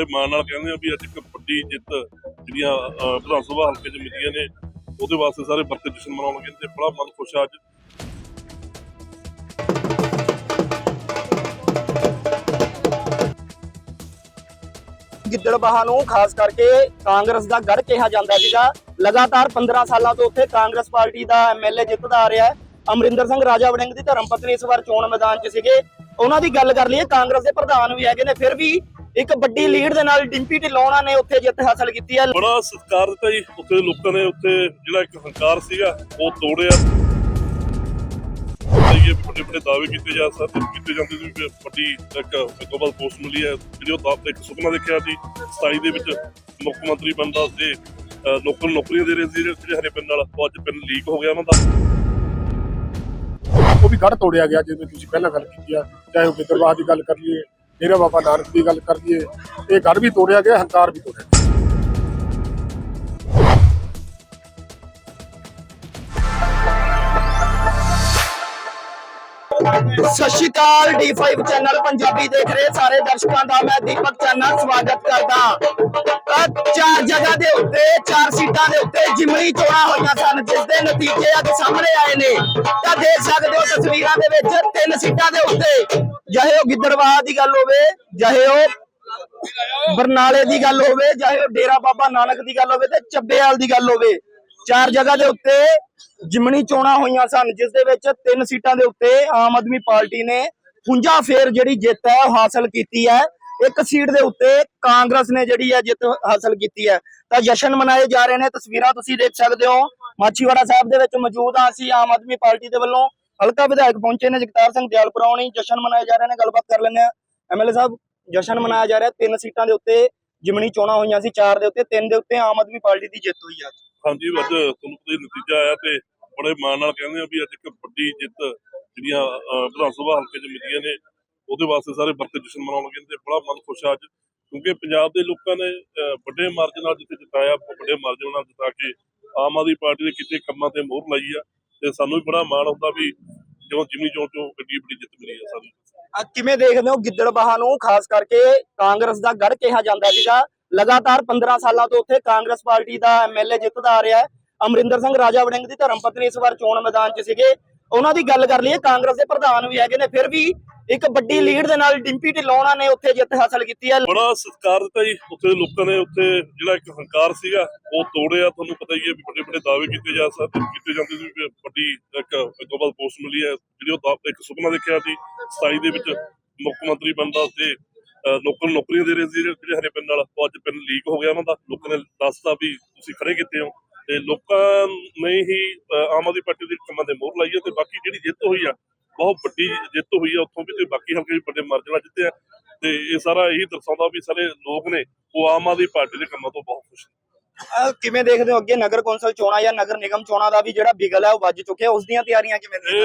ਬੜੇ ਮਾਣ ਨਾਲ ਕਹਿੰਦੇ ਆ ਵੀ ਅੱਜ ਇੱਕ ਵੱਡੀ ਜਿੱਤ ਜਿਹੜੀਆਂ ਵਿਧਾਨ ਸਭਾ ਹਲਕੇ 'ਚ ਮਿਲੀਆਂ ਨੇ, ਉਹਦੇ ਵਾਸਤੇ ਸਾਰੇ ਵਰਕਰ ਜਸ਼ਨ ਮਨਾਉਣਗੇ ਤੇ ਬੜਾ ਮਨ ਖੁਸ਼ ਆ ਅੱਜ। ਗਿੱਦੜਬਾਹਾ ਨੂੰ ਖਾਸ ਕਰਕੇ ਕਾਂਗਰਸ ਦਾ ਗੜ ਕਿਹਾ ਜਾਂਦਾ ਸੀਗਾ। ਲਗਾਤਾਰ 15 ਸਾਲਾਂ ਤੋਂ ਉੱਥੇ ਕਾਂਗਰਸ ਪਾਰਟੀ ਦਾ ਐਮਐਲਏ ਜਿੱਤਦਾ ਆ ਰਿਹਾ ਹੈ। ਅਮਰਿੰਦਰ ਸਿੰਘ ਰਾਜਾ ਵੜਿੰਗ ਦੀ ਧਰਮ ਪਤਨੀ ਇਸ ਵਾਰ ਚੋਣ ਮੈਦਾਨ 'ਚ ਸੀਗੇ। ਉਹਨਾਂ ਦੀ ਗੱਲ ਕਰ ਲਈਏ ਕਾਂਗਰਸ ਦੇ ਪ੍ਰਧਾਨ ਵੀ ਹੈਗੇ ਨੇ ਫਿਰ ਵੀ ਇੱਕ ਵੱਡੀ ਲੀਡ ਦੇ ਨਾਲ ਡਿੰਪੀ ਢਿੱਲੋਂ ਨੇ ਉੱਥੇ ਜਿੱਤ ਹਾਸਲ ਕੀਤੀ ਹੈ। ਬੜਾ ਸਤਿਕਾਰ ਦਿੱਤਾ ਜੀ ਉੱਥੇ ਦੇ ਲੋਕਾਂ ਨੇ ਉੱਥੇ ਜਿਹੜਾ ਇੱਕ ਹੰਕਾਰ ਸੀਗਾ ਉਹ ਤੋੜਿਆ। ਇਹ ਵੱਡੇ ਵੱਡੇ ਦਾਅਵੇ ਕੀਤੇ ਜਾ ਸਕਦੇ ਕੀਤੇ ਜਾਂਦੇ ਸੀ ਵੱਡੀ ਇੱਕ ਗਲੋਬਲ ਪੋਸਟ ਮਿਲੀ ਹੈ ਜਿਹੜੀ ਉਹ ਦਾਅਵੇ ਇੱਕ ਸੁਪਨਾ ਦੇਖਿਆ ਸੀ 27 ਦੇ ਵਿੱਚ ਮੁੱਖ ਮੰਤਰੀ ਬਣਦਾ ਤੇ ਅਹ, ਨੌਕਰੀਆਂ ਦੇ ਰਹੇ ਸੀ ਜਿਹੜੇ ਹਰੇ ਪਿੰਡ ਨਾਲ ਉਹ ਅੱਜ ਪਿੰਡ ਲੀਕ ਹੋ ਗਿਆ ਉਹਨਾਂ ਦਾ। ਉਹ ਵੀ ਗੜ ਤੋੜਿਆ ਗਿਆ, ਜਿਵੇਂ ਤੁਸੀਂ ਪਹਿਲਾਂ ਗੱਲ ਕੀਤੀ ਆ, ਚਾਹੇ ਉਹ ਗਿੱਦੜਬਾਹ ਦੀ ਗੱਲ ਕਰ ਲਈਏ ਡੇਰਾ ਬਾਬਾ ਨਾਨਕ ਦੀ ਗੱਲ ਕਰ ਲਈਏ ਇਹ ਗੜ ਵੀ ਤੋੜਿਆ ਗਿਆ, ਹੰਕਾਰ ਵੀ ਤੋੜਿਆ ਗਿਆ। ਸਤਿ ਸ਼੍ਰੀ ਅਕਾਲ D5 ਚੈਨਲ ਪੰਜਾਬੀ ਦੇਖ ਰਹੇ ਸਾਰੇ ਦਰਸ਼ਕਾਂ ਦਾ ਮੈਂ ਦੀਪਕ ਚੰਨਾ, ਸਵਾਗਤ ਕਰਦਾ ਚਾਰ ਜਗ੍ਹਾ ਦੇ ਉੱਤੇ, ਚਾਰ ਸੀਟਾਂ ਦੇ ਉੱਤੇ ਜਿਮਣੀ ਚੋਣਾਂ ਹੋਈਆਂ ਸਨ, ਜਿਸ ਦੇ ਨਤੀਜੇ ਅੱਜ ਸਾਹਮਣੇ ਆਏ ਨੇ। ਤਾਂ ਦੇਖ ਸਕਦੇ ਹੋ ਤਸਵੀਰਾਂ ਦੇ ਵਿੱਚ ਤਿੰਨ ਸੀਟਾਂ ਦੇ ਉੱਤੇ। ਚਾਹੇ ਉਹ ਗਿੱਦੜਵਾਹ ਦੀ ਗੱਲ ਹੋਵੇ, ਚਾਹੇ ਉਹ ਬਰਨਾਲੇ ਦੀ ਗੱਲ ਹੋਵੇ, ਚਾਹੇ ਉਹ ਡੇਰਾ ਬਾਬਾ ਨਾਨਕ ਦੀ ਗੱਲ ਹੋਵੇ ਤੇ ਚੱਬੇਵਾਲ ਦੀ ਗੱਲ ਹੋਵੇ। ਚਾਰ ਜਗ੍ਹਾ ਦੇ ਉੱਤੇ ਜਿਮਣੀ ਚੋਣਾਂ ਹੋਈਆਂ ਸਨ, ਜਿਸ ਦੇ ਵਿੱਚ ਤਿੰਨ ਸੀਟਾਂ ਦੇ ਉੱਤੇ ਆਮ ਆਦਮੀ ਪਾਰਟੀ ਨੇ 50 ਫੇਰ ਜਿਹੜੀ ਜਿੱਤ ਹੈ ਉਹ ਹਾਸਲ ਕੀਤੀ ਹੈ। ਇੱਕ ਸੀਟ ਦੇ ਉੱਤੇ ਕਾਂਗਰਸ ਨੇ ਜਿਹੜੀ ਹੈ ਜਿੱਤ ਹਾਸਲ ਕੀਤੀ ਹੈ। ਤਾਂ ਜਸ਼ਨ ਮਨਾਏ ਜਾ ਰਹੇ ਨੇ, ਤਸਵੀਰਾਂ ਤੁਸੀਂ ਦੇਖ ਸਕਦੇ ਹੋ। ਮਾਛੀਵਾੜਾ ਸਾਹਿਬ ਦੇ ਵਿੱਚ ਮੌਜੂਦ ਹਾਂ ਅਸੀਂ, ਆਮ ਆਦਮੀ ਪਾਰਟੀ ਦੇ ਵੱਲੋਂ। ਹਲਕਾ ਵਿਧਾਇਕ ਪਹੁੰਚੇ ਨੇ ਜਗਤਾਰ ਸਿੰਘ ਦਿਆਲਪੁਰਾ ਜਸ਼ਨ ਮਨਾਏ ਜਾ ਰਹੇ ਨੇ, ਗੱਲਬਾਤ ਕਰ ਲੈਂਦੇ ਆ ਐਮਐਲਏ ਸਾਹਿਬ, ਜਸ਼ਨ ਮਨਾਇਆ ਜਾ ਰਿਹਾ। ਤਿੰਨ ਸੀਟਾਂ ਦੇ ਉੱਤੇ ਜਿਮਣੀ ਚੋਣਾਂ ਹੋਈਆਂ ਸੀ, ਚਾਰ ਦੇ ਉੱਤੇ, ਤਿੰਨ ਦੇ ਉੱਤੇ ਆਮ ਆਦਮੀ ਪਾਰਟੀ ਦੀ ਜਿੱਤ ਹੋਈ ਹੈ ਹਾਂਜੀ, ਅੱਜ ਤੁਹਾਨੂੰ ਪਤਾ ਨਤੀਜਾ ਆਇਆ ਤੇ ਬੜੇ ਮਾਣ ਨਾਲ ਕਹਿੰਦੇ ਆ ਵੀ ਅੱਜ ਇੱਕ ਵੱਡੀ ਜਿੱਤ ਜਿਹੜੀਆਂ ਵਿਧਾਨ ਸਭਾ ਹਲਕੇ 'ਚ ਮਿਲੀਆਂ ਨੇ। ਉਹਦੇ ਵਾਸਤੇ ਸਾਰੇ ਵਰਕਰ ਜਸ਼ਨ ਮਨਾਉਣਗੇ ਤੇ ਬੜਾ ਮਨ ਖੁਸ਼ ਆ ਅੱਜ, ਕਿਉਂਕਿ ਪੰਜਾਬ ਦੇ ਲੋਕਾਂ ਨੇ ਵੱਡੇ ਮਾਰਜਨ ਨਾਲ ਜਿੱਥੇ ਜਿਤਾਇਆ, ਵੱਡੇ ਮਾਰਜਨ ਨਾਲ ਜਿਤਾ ਕੇ ਆਮ ਆਦਮੀ ਪਾਰਟੀ ਦੇ ਕੀਤੇ ਕੰਮਾਂ ਤੇ ਮੋਹਰ ਲਾਈ ਆ ਤੇ ਸਾਨੂੰ ਵੀ ਬੜਾ ਮਾਣ ਹੁੰਦਾ ਵੀ ਜਦੋਂ ਜਿਮਨੀ ਚੋਣ ਚੋਂ ਵੱਡੀ ਵੱਡੀ ਜਿੱਤ ਮਿਲੀ ਆ ਸਾਨੂੰ ਆ ਕਿਵੇਂ ਦੇਖਦੇ ਹੋ ਗਿੱਦੜਬਾਹਾ ਨੂੰ? ਖਾਸ ਕਰਕੇ ਕਾਂਗਰਸ ਦਾ ਗੜ ਕਿਹਾ ਜਾਂਦਾ ਸੀਗਾ। ਲਗਾਤਾਰ 15 ਸਾਲਾਂ ਤੋਂ ਉੱਥੇ ਕਾਂਗਰਸ ਪਾਰਟੀ ਦਾ ਐਮਐਲਏ ਜਿੱਤਦਾ ਆ ਰਿਹਾ ਹੈ। ਅਮਰਿੰਦਰ ਸਿੰਘ ਰਾਜਾ ਵੜਿੰਗ ਦੀ ਧਰਮ ਪਤਨੀ ਇਸ ਵਾਰ ਚੋਣ ਮੈਦਾਨ 'ਚ ਸੀਗੇ। ਉਹਨਾਂ ਦੀ ਗੱਲ ਕਰ ਲਈਏ, ਕਾਂਗਰਸ ਦੇ ਪ੍ਰਧਾਨ ਵੀ ਹੈਗੇ ਨੇ, ਫਿਰ ਵੀ ਇੱਕ ਵੱਡੀ ਲੀਡ ਦੇ ਨਾਲ ਡਿੰਪੀ ਢਿੱਲੋਂ ਨੇ ਉੱਥੇ ਜਿੱਤ ਹਾਸਲ ਕੀਤੀ ਹੈ ਬੜਾ ਸਤਿਕਾਰ ਦਿੱਤਾ ਜੀ ਉੱਥੇ ਲੋਕਾਂ ਨੇ ਉੱਥੇ ਜਿਹੜਾ ਇੱਕ ਹੰਕਾਰ ਸੀਗਾ ਉਹ ਤੋੜਿਆ। ਤੁਹਾਨੂੰ ਪਤਾ ਹੀ ਹੈ ਵੀ ਵੱਡੇ ਵੱਡੇ ਦਾਅਵੇ ਕੀਤੇ ਜਾ ਸਕਦੇ ਕੀਤੇ ਜਾਂਦੇ ਸੀ ਕਿ ਵੱਡੀ ਇੱਕ ਗਲੋਬਲ ਪੋਸਟ ਮਿਲੀ ਹੈ ਜਿਹੜੀ ਉਹ ਇੱਕ ਸੁਪਨਾ ਦੇਖਿਆ ਸੀ 27 ਦੇ ਵਿੱਚ ਮੁੱਖ ਮੰਤਰੀ ਬਣਦਾ ਤੇ ਅਹ, ਲੋਕਾਂ ਨੂੰ ਨੌਕਰੀਆਂ ਦੇ ਰਹੇ ਸੀ ਜਿਹੜੇ ਹਰੇ ਪਿੰਡ ਨਾਲ ਉਹ ਅੱਜ ਪਿੰਡ ਲੀਕ ਹੋ ਗਿਆ ਉਹਨਾਂ ਦਾ। ਲੋਕਾਂ ਨੇ ਦੱਸਤਾ ਵੀ ਤੁਸੀਂ ਖੜੇ ਕੀਤੇ ਹੋ। ਤੇ ਲੋਕਾਂ ਨੇ ਹੀ ਆਮ ਆਦਮੀ ਪਾਰਟੀ ਦੇ ਕੰਮਾਂ ਦੇ ਮੋਹਰ ਲਾਈ ਹੈ ਤੇ ਬਾਕੀ ਜਿਹੜੀ ਜਿੱਤ ਹੋਈ ਆ ਬਹੁਤ ਵੱਡੀ ਜਿੱਤ ਹੋਈ ਆ ਉੱਥੋਂ ਵੀ ਤੇ ਬਾਕੀ ਹਲਕੇ ਵੀ ਵੱਡੇ ਮਾਰਜਨ ਨਾਲ ਜਿੱਤੇ ਆ। ਤੇ ਇਹ ਸਾਰਾ ਇਹੀ ਦਰਸਾਉਂਦਾ ਵੀ ਸਾਰੇ ਲੋਕ ਨੇ ਉਹ ਆਮ ਆਦਮੀ ਪਾਰਟੀ ਦੇ ਕੰਮਾਂ ਤੋਂ ਬਹੁਤ ਖੁਸ਼ ਨੇ। ਕਿਵੇਂ ਦੇਖਦੇ ਹੋ ਅੱਗੇ ਨਗਰ ਕੌਂਸਲ ਚੋਣਾਂ ਜਾਂ ਨਗਰ ਨਿਗਮ ਚੋਣਾਂ ਦਾ ਵੀ ਜਿਹੜਾ ਬਿਗਲ ਹੈ ਉਹ ਵੱਜ ਚੁੱਕਿਆ ਉਸ ਦੀਆਂ ਤਿਆਰੀਆਂ ਕਿਵੇਂ ਨੇ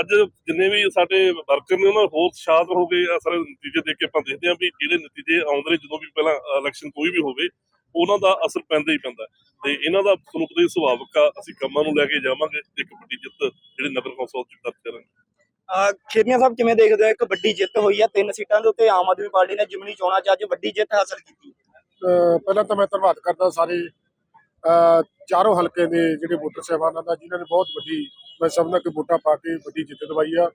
ਅੱਜ ਜਿੰਨੇ ਵੀ ਸਾਡੇ ਵਰਕਰ ਨੇ ਉਹਨਾਂ ਹੋਰ ਸ਼ਾਂਤ ਹੋ ਗਏ ਸਾਰੇ ਨਤੀਜੇ ਦੇਖ ਕੇ ਆਪਾਂ ਦੇਖਦੇ ਹਾਂ ਵੀ ਜਿਹੜੇ ਨਤੀਜੇ ਆਉਂਦੇ ਨੇ ਜਦੋਂ ਵੀ ਪਹਿਲਾਂ ਇਲੈਕਸ਼ਨ ਕੋਈ ਵੀ ਹੋਵੇ ਉਹਨਾਂ ਦਾ ਅਸਰ ਪੈਂਦਾ ਹੀ ਪੈਂਦਾ। ਹੈ। ਤੇ ਇਹਨਾਂ ਦਾ ਤੁਹਾਨੂੰ ਪਤਾ ਹੀ ਸੁਭਾਵਿਕ ਆ ਅਸੀਂ ਕੰਮਾਂ ਨੂੰ ਲੈ ਕੇ ਜਾਵਾਂਗੇ ਇੱਕ ਵੱਡੀ ਜਿੱਤ ਜਿਹੜੇ ਨਗਰ ਕੌਂਸਲ ਚ ਦਰਜ ਕਰਾਂਗੇ। ਖੇਰੀਆਂ ਸਾਹਿਬ ਕਿਵੇਂ ਦੇਖਦੇ ਹੋ? ਇੱਕ ਵੱਡੀ ਜਿੱਤ ਹੋਈ ਹੈ ਤਿੰਨ ਸੀਟਾਂ ਦੇ ਉੱਤੇ ਆਮ ਆਦਮੀ ਪਾਰਟੀ ਨੇ ਜਿਮਣੀ ਚੋਣਾਂ 'ਚ ਅੱਜ ਵੱਡੀ ਜਿੱਤ ਹਾਸਲ ਕੀਤੀ। ਪਹਿਲਾਂ ਤਾਂ ਮੈਂ ਧੰਨਵਾਦ ਕਰਦਾ ਸਾਰੇ ਚਾਰੋਂ ਹਲਕੇ ਦੇ ਜਿਹੜੇ ਵੋਟਰ ਸਾਹਿਬਾਨਾਂ ਦਾ, ਜਿਨ੍ਹਾਂ ਨੇ ਬਹੁਤ ਵੱਡੀ, ਮੈਂ ਸਮਝਦਾ ਕਿ ਵੋਟਾਂ ਪਾ ਕੇ ਵੱਡੀ ਜਿੱਤ ਦਵਾਈ ਆ।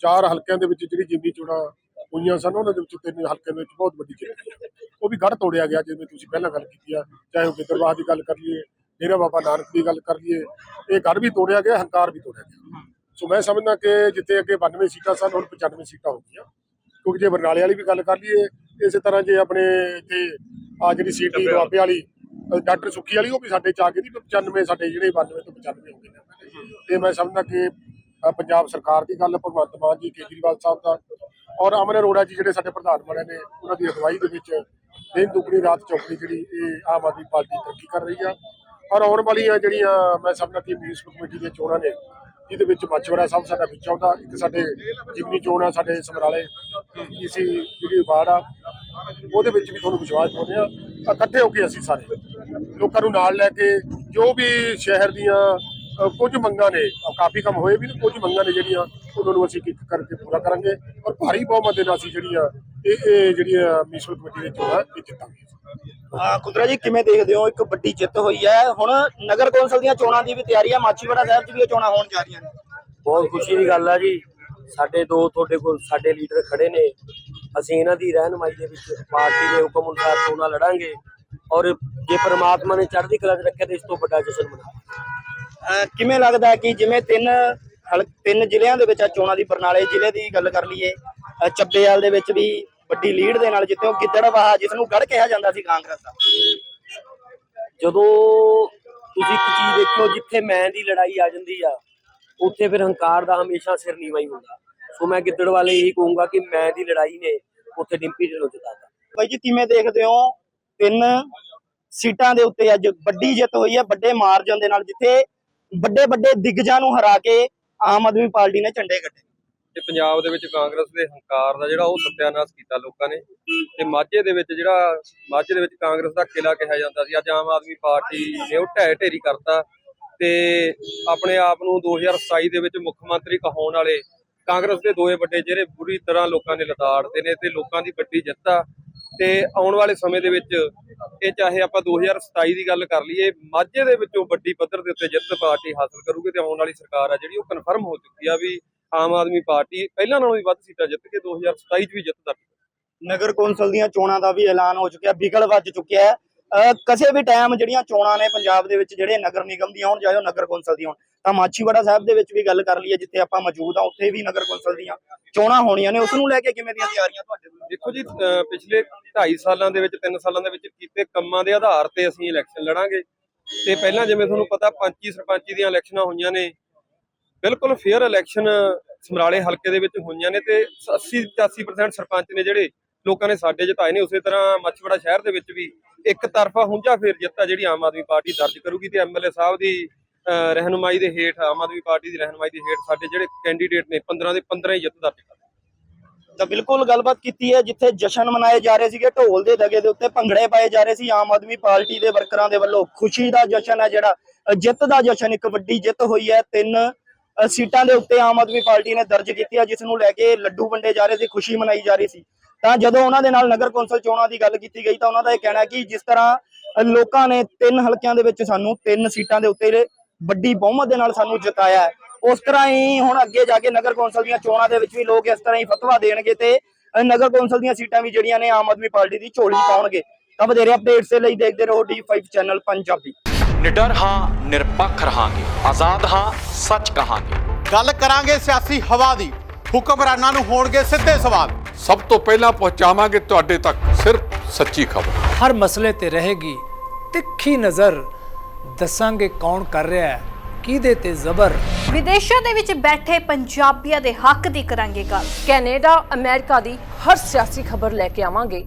ਚਾਰ ਹਲਕਿਆਂ ਦੇ ਵਿੱਚ ਜਿਹੜੀ ਜਿਮਨੀ ਚੋਣਾਂ ਹੋਈਆਂ ਸਨ, ਉਹਨਾਂ ਦੇ ਵਿੱਚ ਤਿੰਨ ਹਲਕਿਆਂ ਦੇ ਵਿੱਚ ਬਹੁਤ ਵੱਡੀ ਜਿੱਤ ਹੋਈ। ਉਹ ਵੀ ਗੜ ਤੋੜਿਆ ਗਿਆ, ਜਿਵੇਂ ਤੁਸੀਂ ਪਹਿਲਾਂ ਗੱਲ ਕੀਤੀ ਆ, ਚਾਹੇ ਉਹ ਗਿੱਦੜਬਾਹ ਦੀ ਗੱਲ ਕਰ ਲਈਏ, ਡੇਰਾ ਬਾਬਾ ਨਾਨਕ ਦੀ ਗੱਲ ਕਰ ਲਈਏ, ਇਹ ਗੜ ਵੀ ਤੋੜਿਆ ਗਿਆ, ਹੰਕਾਰ ਵੀ ਤੋੜਿਆ ਗਿਆ। ਸੋ ਮੈਂ ਸਮਝਦਾ ਕਿ ਜਿੱਥੇ ਅੱਗੇ 92 ਸੀਟਾਂ ਸਨ ਹੁਣ 95 ਸੀਟਾਂ ਹੋ ਗਈਆਂ। ਕਿਉਂਕਿ ਜੇ ਬਰਨਾਲੇ ਵਾਲੀ ਵੀ ਗੱਲ ਕਰ ਲਈਏ ਇਸੇ ਤਰ੍ਹਾਂ ਜੇ ਆਪਣੇ ਇੱਥੇ ਆ ਜਿਹੜੀ ਸੀਟ ਦੀ ਦੁਆਬੇ ਵਾਲੀ ਡਾਕਟਰ ਸੁੱਖੀ ਵਾਲੀ ਉਹ ਵੀ ਸਾਡੇ ਚ ਆ ਗਈ ਦੀ 95 ਸਾਡੇ ਜਿਹੜੇ 92 ਤੋਂ 95 ਹੋ ਗਏ ਨੇ। ਤੇ ਮੈਂ ਸਮਝਦਾ ਕਿ ਪੰਜਾਬ ਸਰਕਾਰ ਦੀ ਗੱਲ ਭਗਵੰਤ ਮਾਨ ਜੀ ਕੇਜਰੀਵਾਲ ਸਾਹਿਬ ਦਾ ਔਰ ਅਮਨ ਅਰੋੜਾ ਜੀ ਜਿਹੜੇ ਸਾਡੇ ਪ੍ਰਧਾਨ ਬਣੇ ਨੇ ਉਹਨਾਂ ਦੀ ਅਗਵਾਈ ਦੇ ਵਿੱਚ ਦਿਨ ਦੁਗਣੀ ਰਾਤ ਚੌਗਣੀ ਜਿਹੜੀ ਇਹ ਆਮ ਆਦਮੀ ਪਾਰਟੀ ਤਰੱਕੀ ਕਰ ਰਹੀ ਆ। ਔਰ ਆਉਣ ਵਾਲੀਆਂ ਜਿਹੜੀਆਂ ਮੈਂ ਸਮਝਦਾ ਕਿ ਮਿਊਨਿਸਪਲ ਕਮੇਟੀ ਦੀਆਂ ਚੋਣਾਂ ਨੇ ਜਿਹਦੇ ਵਿੱਚ ਮੱਛਵਰਾ ਸਾਹਿਬ ਸਾਡਾ ਵਿੱਚ ਆਉਂਦਾ ਇੱਕ ਸਾਡੇ ਜਿਮਨੀ ਚੋਣ ਆ, ਸਾਡੇ ਸਮਰਾਲੇ ਇਸੀ ਜਿਹੜੀ ਵਾਰਡ ਆ। ਉਹਦੇ ਵਿੱਚ ਵੀ ਤੁਹਾਨੂੰ ਵਿਸ਼ਵਾਸ ਪਾਉਂਦੇ ਆ, ਇਕੱਠੇ ਹੋ ਕੇ ਅਸੀਂ ਸਾਰੇ ਲੋਕਾਂ ਨੂੰ ਨਾਲ ਲੈ ਕੇ ਜੋ ਵੀ ਸ਼ਹਿਰ ਦੀਆਂ ਕੁਝ ਮੰਗਾਂ ਨੇ ਕਾਫੀ ਕੰਮ ਹੋਏ ਵੀ ਕੁਝ ਮੰਗਾਂ ਨੇ ਜਿਹੜੀਆਂ ਉਹਨਾਂ ਨੂੰ ਅਸੀਂ ਇੱਕ ਕਰਕੇ ਪੂਰਾ ਕਰਾਂਗੇ। ਔਰ ਭਾਰੀ ਬਹੁਮਤ ਦੇ ਨਾਲ ਅਸੀਂ ਜਿਹੜੀਆਂ ਇਹ ਇਹ ਜਿਹੜੀ ਮਿਊਨਿਸਪਲ ਕਮੇਟੀ ਦੀ ਚੋਣ ਆ ਇਹ ਜਿੱਤਾਂਗੇ। ਹਾਂ ਕੁਦਰਾ ਜੀ ਕਿਵੇਂ ਦੇਖਦੇ ਹੋ? ਇੱਕ ਵੱਡੀ ਜਿੱਤ ਹੋਈ ਹੈ। ਹੁਣ ਨਗਰ ਕੌਂਸਲ ਦੀਆਂ ਚੋਣਾਂ ਦੀ ਵੀ ਤਿਆਰੀ ਹੈ ਮਾਚੀਵਾੜਾ ਸਾਹਿਬ 'ਚ ਵੀ ਇਹ ਚੋਣਾਂ ਹੋਣ ਜਾ ਰਹੀਆਂ ਨੇ। ਬਹੁਤ ਖੁਸ਼ੀ ਦੀ ਗੱਲ ਆ ਜੀ। ਸਾਡੇ ਦੋ ਤੁਹਾਡੇ ਕੋਲ ਸਾਡੇ ਲੀਡਰ ਖੜੇ ਨੇ। ਅਸੀਂ ਇਹਨਾਂ ਦੀ ਰਹਿਨਮਾਈ ਦੇ ਵਿੱਚ ਪਾਰਟੀ ਦੇ ਹੁਕਮ ਅਨੁਸਾਰ ਚੋਣਾਂ ਲੜਾਂਗੇ। ਔਰ ਜੇ ਪ੍ਰਮਾਤਮਾ ਨੇ ਚੜ੍ਹਦੀ ਕਲਾ 'ਚ ਰੱਖਿਆ ਤੇ ਇਸ ਤੋਂ ਵੱਡਾ ਜਸ਼ਨ ਮਨਾਵਾਂਗੇ। ਅਹ ਕਿਵੇਂ ਲੱਗਦਾ ਹੈ ਕਿ ਜਿਵੇਂ ਤਿੰਨ ਹਲ- ਤਿੰਨ ਜ਼ਿਲ੍ਹਿਆਂ ਦੇ ਵਿੱਚ ਆ ਚੋਣਾਂ ਦੀ ਬਰਨਾਲੇ ਜ਼ਿਲ੍ਹੇ ਦੀ ਗੱਲ ਕਰ ਲਈਏ ਅਹ ਚੱਬੇਵਾਲ ਦੇ ਵਿੱਚ ਵੀ ਵੱਡੀ ਲੀਡ ਦੇ ਨਾਲ ਜਿੱਤੇ ਉਹ ਗਿੱਦੜਵਾਹਾ ਜਿਸ ਨੂੰ ਗੜ ਕਿਹਾ ਜਾਂਦਾ ਸੀ ਕਾਂਗਰਸ ਦਾ। ਜਦੋਂ ਤੁਸੀਂ ਇੱਕ ਚੀਜ਼ ਦੇਖੋ, ਜਿੱਥੇ ਮੈਂ ਦੀ ਲੜਾਈ ਆ ਜਾਂਦੀ ਆ, ਉੱਥੇ ਫਿਰ ਹੰਕਾਰ ਦਾ ਹਮੇਸ਼ਾ ਸਿਰ ਨੀਵਾਂ ਹੀ ਹੁੰਦਾ। ਸੋ ਮੈਂ ਗਿੱਦੜ ਵਾਲੇ ਇਹੀ ਕਹੂੰਗਾ ਕਿ ਮੈਂ ਦੀ ਲੜਾਈ ਨੇ ਉੱਥੇ ਡਿੰਪੀ ਢਿੱਲੋਂ ਜਿਤਾਤਾ। ਬਾਈ ਜੀ, ਕਿਵੇਂ ਦੇਖਦੇ ਹੋ? ਤਿੰਨ ਸੀਟਾਂ ਦੇ ਉੱਤੇ ਅੱਜ ਵੱਡੀ ਜਿੱਤ ਹੋਈ ਹੈ ਵੱਡੇ ਮਾਰਜਨ ਦੇ ਨਾਲ, ਜਿੱਥੇ ਵੱਡੇ ਵੱਡੇ ਦਿੱਗਜਾਂ ਨੂੰ ਹਰਾ ਕੇ ਆਮ ਆਦਮੀ ਪਾਰਟੀ ਨੇ ਝੰਡੇ ਕੱਢੇ। ਤੇ ਪੰਜਾਬ ਦੇ ਵਿੱਚ ਕਾਂਗਰਸ ਦੇ ਹੰਕਾਰ ਦਾ ਜਿਹੜਾ ਉਹ ਸੱਤਿਆਨਾਸ਼ ਕੀਤਾ ਲੋਕਾਂ ਨੇ। ਤੇ ਮਾਝੇ ਦੇ ਵਿੱਚ ਜਿਹੜਾ, ਮਾਝੇ ਦੇ ਵਿੱਚ ਕਾਂਗਰਸ ਦਾ ਕਿਲਾ ਕਿਹਾ ਜਾਂਦਾ ਸੀ। ਅੱਜ ਆਮ ਆਦਮੀ ਪਾਰਟੀ ਨੇ ਉਹ ਢਹਿ ਢੇਰੀ ਕਰਤਾ। ਤੇ ਆਪਣੇ ਆਪ ਨੂੰ 2027 ਦੇ ਵਿੱਚ ਮੁੱਖ ਮੰਤਰੀ ਕਹਾਉਣ ਵਾਲੇ ਕਾਂਗਰਸ ਦੇ ਦੋਏ ਵੱਡੇ ਜਿਹੜੇ ਬੁਰੀ ਤਰ੍ਹਾਂ ਲੋਕਾਂ ਨੇ ਲਤਾੜਦੇ ਨੇ ਤੇ ਲੋਕਾਂ ਦੀ ਵੱਡੀ ਜਿੱਤ ਆ। ਤੇ ਆਉਣ ਵਾਲੇ ਸਮੇਂ ਦੇ ਵਿੱਚ ਇਹ ਚਾਹੇ ਆਪਾਂ 2027 ਦੀ ਗੱਲ ਕਰ ਲਈਏ, ਮਾਝੇ ਦੇ ਵਿੱਚੋਂ ਵੱਡੀ ਪੱਧਰ ਦੇ ਉੱਤੇ ਜਿੱਤ ਪਾਰਟੀ ਹਾਸਲ ਕਰੂਗੀ ਤੇ ਆਉਣ ਵਾਲੀ ਸਰਕਾਰ ਆ ਜਿਹੜੀ ਉਹ ਕਨਫਰਮ ਹੋ ਚੁੱਕੀ ਆ ਵੀ ਆਮ ਆਦਮੀ ਪਾਰਟੀ ਪਹਿਲਾਂ ਨਾਲੋਂ ਵੀ ਵੱਧ ਸੀਟਾਂ ਜਿੱਤ ਕੇ 2027 ਚ ਵੀ ਜਿੱਤ ਦਰਜ। ਨਗਰ ਕੌਂਸਲ ਦੀਆਂ ਚੋਣਾਂ ਦਾ ਵੀ ਐਲਾਨ ਹੋ ਚੁੱਕਿਆ ਬਿਗਲ ਵੱਜ ਚੁੱਕਿਆ ਹੈ। ਕਿਸੇ ਵੀ ਟਾਈਮ ਜਿਹੜੀਆਂ ਚੋਣਾਂ ਨੇ ਪੰਜਾਬ ਦੇ ਵਿੱਚ ਜਿਹੜੇ ਨਗਰ ਨਿਗਮ ਦੀਆਂ ਹੋਣ ਚਾਹੇ ਨਗਰ ਕੌਂਸਲ ਦੀਆਂ ਹੋਣ ਤਾਂ ਮਾਛੀਵਾੜਾ ਸਾਹਿਬ ਦੇ ਵਿੱਚ ਵੀ ਗੱਲ ਕਰ ਲਈਏ ਜਿੱਥੇ ਆਪਾਂ ਮੌਜੂਦ ਆ ਉੱਥੇ ਵੀ ਨਗਰ ਕੌਂਸਲ ਦੀਆਂ ਚੋਣਾਂ ਹੋਣੀਆਂ ਨੇ। ਉਸ ਨੂੰ ਲੈ ਕੇ ਕਿਵੇਂ ਦੀਆਂ ਤਿਆਰੀਆਂ ਤੁਹਾਡੇ ਵੱਲੋਂ ਦੇਖੋ ਜੀ ਪਿਛਲੇ 2.5 ਸਾਲਾਂ ਦੇ ਵਿੱਚ 3 ਸਾਲਾਂ ਦੇ ਵਿੱਚ ਕੀਤੇ ਕੰਮਾਂ ਦੇ ਆਧਾਰ ਤੇ ਅਸੀਂ ਇਲੈਕਸ਼ਨ ਲੜਾਂਗੇ। ਤੇ ਪਹਿਲਾਂ ਜਿਵੇਂ ਤੁਹਾਨੂੰ ਪਤਾ ਪੰਚੀ ਸਰਪੰਚੀ ਦੀਆਂ ਇਲੈਕਸ਼ਨਾਂ ਹੋਈਆਂ ਨੇ। ਬਿਲਕੁਲ ਫੇਅਰ ਇਲੈਕਸ਼ਨ ਸਮਰਾਲੇ ਹਲਕੇ ਦੇ ਵਿੱਚ ਹੋਈਆਂ ਨੇ ਤੇ 80 85% ਸਰਪੰਚ ਨੇ ਜਿਹੜੇ ਲੋਕਾਂ ਨੇ ਸਾਡੇ ਜਿਤਾਏ ਨੇ, ਉਸੇ ਤਰ੍ਹਾਂ ਮੱਛਵੜਾ ਸ਼ਹਿਰ ਦੇ ਵਿੱਚ ਵੀ ਇੱਕ ਤਰਫਾ ਹੁੰਜਾ ਫੇਰ ਜਿੱਤ ਜਿਹੜੀ ਆਮ ਆਦਮੀ ਪਾਰਟੀ ਦਰਜ ਕਰੂਗੀ ਤੇ ਐਮਐਲਏ ਸਾਹਿਬ ਦੀ ਰਹਿਨੁਮਾਈ ਦੇ ਹੇਠ, ਆਮ ਆਦਮੀ ਪਾਰਟੀ ਦੀ ਰਹਿਨੁਮਾਈ ਦੇ ਹੇਠ ਸਾਡੇ ਜਿਹੜੇ ਕੈਂਡੀਡੇਟ ਨੇ 15 ਦੇ 15 ਹੀ ਜਿੱਤ ਦਰਜ ਕਰ ਤਾਂ ਬਿਲਕੁਲ ਗੱਲਬਾਤ ਕੀਤੀ ਹੈ, ਜਿੱਥੇ ਜਸ਼ਨ ਮਨਾਏ ਜਾ ਰਹੇ ਸੀਗੇ, ਢੋਲ ਦੇ ਦਗੇ ਦੇ ਉੱਤੇ ਭੰਗੜੇ ਪਾਏ ਜਾ ਰਹੇ ਸੀ ਆਮ ਆਦਮੀ ਪਾਰਟੀ ਦੇ ਵਰਕਰਾਂ ਦੇ ਵੱਲੋਂ। ਖੁਸ਼ੀ ਦਾ ਜਸ਼ਨ ਹੈ ਜਿਹੜਾ, ਜਿੱਤ ਦਾ ਜਸ਼ਨ, ਇੱਕ ਵੱਡੀ ਜਿੱਤ ਹੋਈ ਹੈ, ਤਿੰਨ ਸੀਟਾਂ ਦੇ ਉੱਤੇ ਆਮ ਆਦਮੀ ਪਾਰਟੀ ਨੇ ਦਰਜ ਕੀਤੀ ਹੈ ਜਿਸ ਨੂੰ ਲੈ ਕੇ ਲੱਡੂ ਵੰਡੇ ਜਾ ਰਹੇ ਸੀ, ਖੁਸ਼ੀ ਮਨਾਈ ਜਾ ਰਹੀ ਸੀ। ਤਾਂ ਜਦੋਂ ਉਹਨਾਂ ਦੇ ਨਾਲ ਨਗਰ ਕੌਂਸਲ ਚੋਣਾਂ ਦੀ ਗੱਲ ਕੀਤੀ ਗਈ, ਤਾਂ ਉਹਨਾਂ ਦਾ ਇਹ ਕਹਿਣਾ ਕਿ ਜਿਸ ਤਰ੍ਹਾਂ ਲੋਕਾਂ ਨੇ ਤਿੰਨ ਹਲਕਿਆਂ ਦੇ ਵਿੱਚ ਸਾਨੂੰ ਤਿੰਨ ਸੀਟਾਂ ਦੇ ਉੱਤੇ ਵੱਡੀ ਬਹੁਮਤ ਦੇ ਨਾਲ ਸਾਨੂੰ ਜਿਤਾਇਆ ਹੈ। ਉਸ ਤਰ੍ਹਾਂ ਹੀ ਹੁਣ ਅੱਗੇ ਜਾ ਕੇ ਨਗਰ ਕੌਂਸਲ ਦੀਆਂ ਚੋਣਾਂ ਦੇ ਵਿੱਚ ਵੀ ਲੋਕ ਇਸ ਤਰ੍ਹਾਂ ਹੀ ਫਤਵਾ ਦੇਣਗੇ ਤੇ ਨਗਰ ਕੌਂਸਲ ਦੀਆਂ ਸੀਟਾਂ ਵੀ ਜਿਹੜੀਆਂ ਨੇ ਆਮ ਆਦਮੀ ਪਾਰਟੀ ਦੀ ਝੋਲੀ ਪਾਉਣਗੇ। ਤਾਂ ਵਧੇਰੇ ਅਪਡੇਟਸ ਦੇ ਲਈ ਦੇਖਦੇ ਰਹੋ D5 ਚੈਨਲ ਪੰਜਾਬੀ। ਨਿਡਰ ਹਾਂ ਨਿਰਪੱਖ ਰਹਾਂਗੇ। ਆਜ਼ਾਦ ਹਾਂ ਸੱਚ ਕਹਾਂਗੇ। ਗੱਲ ਕਰਾਂਗੇ ਸਿਆਸੀ ਹਵਾ ਦੀ। ਹੁਕਮਰਾਨਾਂ ਨੂੰ ਹੋਣਗੇ ਸਿੱਧੇ ਸਵਾਲ। ਸਭ ਤੋਂ ਪਹਿਲਾਂ ਪਹੁੰਚਾਵਾਂਗੇ ਤੁਹਾਡੇ ਤੱਕ ਸਿਰਫ ਸੱਚੀ ਖਬਰ। ਹਰ ਮਸਲੇ ਤੇ ਰਹੇਗੀ ਤਿੱਖੀ ਨਜ਼ਰ। ਦੱਸਾਂਗੇ ਕੌਣ ਕਰ ਰਿਹਾ ਹੈ ਕਿਹਦੇ ਤੇ ਜ਼ਬਰ। ਵਿਦੇਸ਼ਾਂ ਦੇ ਵਿੱਚ ਬੈਠੇ ਪੰਜਾਬੀਆਂ ਦੇ ਹੱਕ ਦੀ ਕਰਾਂਗੇ ਗੱਲ। ਕੈਨੇਡਾ ਅਮਰੀਕਾ ਦੀ ਹਰ ਸਿਆਸੀ ਖਬਰ ਲੈ ਕੇ ਆਵਾਂਗੇ।